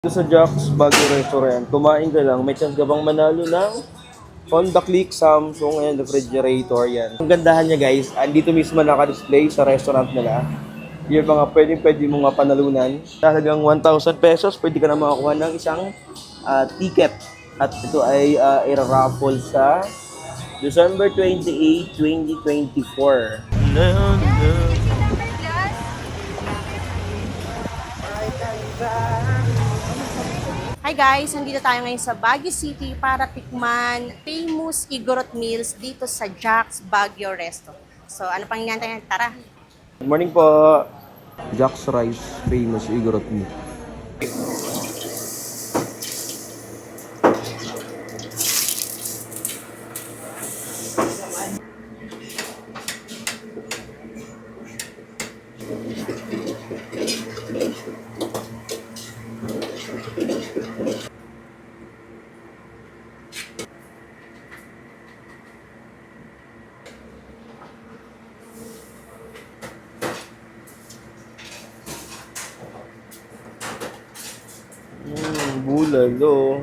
Dito sa Jack's Baguio Restaurant, kumain ka lang, may chance ka bang manalo ng Honda Click, Samsung, and refrigerator yan. Ang gandahan niya guys, andito mismo naka-display sa restaurant nila. Yung mga pwedeng pwede mo nga panalunan. Talagang 1,000 pesos, pwede ka na makakuha ng isang ah, ticket. At ito ay uh, i-raffle sa December 28, 2024. Hi guys! Nandito tayo ngayon sa Baguio City para tikman famous Igorot meals dito sa Jack's Baguio Resto. So ano pang hinihintay? Tara! Good morning po. Jack's Rice, famous Igorot meat. Mm, bulalo.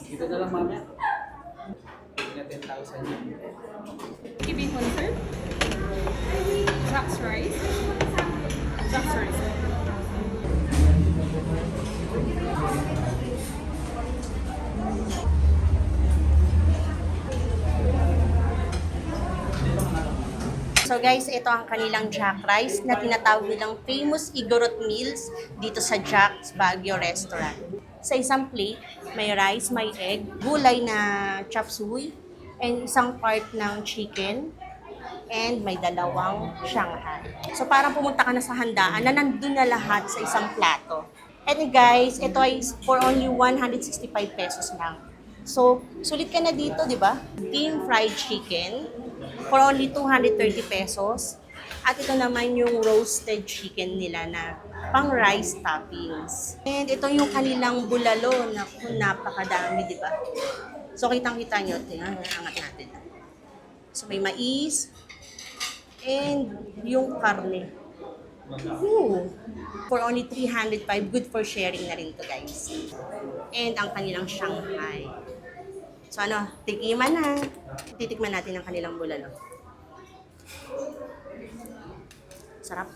Dito na lang mamaya. Na 10,000 yun. Kibihon, sir? Jack's rice? Jack's rice. So guys, ito ang kanilang Jack Rice na tinatawag nilang famous Igorot meals dito sa Jack's Baguio Restaurant. Sa isang plate, may rice, may egg, gulay na chop suey, and isang part ng chicken, and may dalawang Shanghai. So parang pumunta ka na sa handaan na nandun na lahat sa isang plato. And guys, ito ay for only 165 pesos lang. So, sulit ka na dito, di ba? Team fried chicken for only 230 pesos. At ito naman yung roasted chicken nila na pang rice toppings. And ito yung kanilang bulalo na napakadami, di ba? So, kitang-kita nyo. Tingnan, natin. So, may mais, and yung karne. Ooh. For only 305, good for sharing na rin to guys. And ang kanilang Shanghai. So ano, tikiman na. Titikman natin ang kanilang bulalo. Sarap.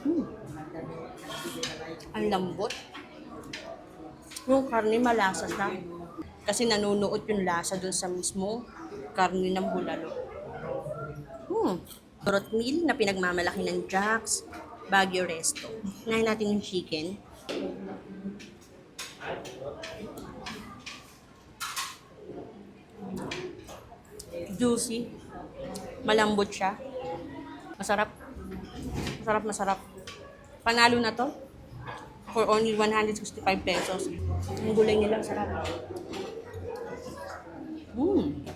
Hmm. Ang lambot. Yung karne malasa siya. Kasi nanunuot yung lasa dun sa mismo karne ng bulalo. Hmm. Turot meal na pinagmamalaki ng Jack's Baguio Resto. Unahin natin yung chicken. Juicy. Malambot siya. Masarap. Masarap, masarap. Panalo na to. For only 165 pesos. Ang gulay nila, sarap. Mm.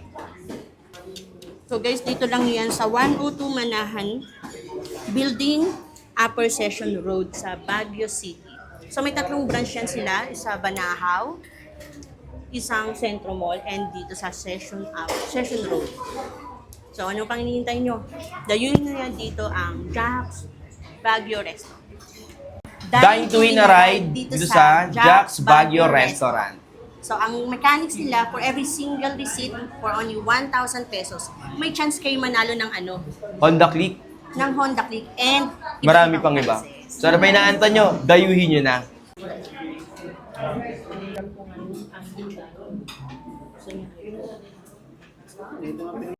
So guys, dito lang yan sa 102 Manahan Building, Upper Session Road sa Baguio City. So may tatlong branch yan sila, isa Banahaw, isang Centro Mall, and dito sa Session Up, Session Road. So ano pang hinihintay nyo? Dayunin nyo yan dito ang Jack's Baguio Resto. Dine to win a ride dito sa Jack's Baguio Restaurant. So, ang mechanics nila, for every single receipt, for only 1,000 pesos, may chance kayo manalo ng ano, Honda Click, ng Honda Click and marami pang iba. So ano pa inaanta nyo? Dayuhin nyo na.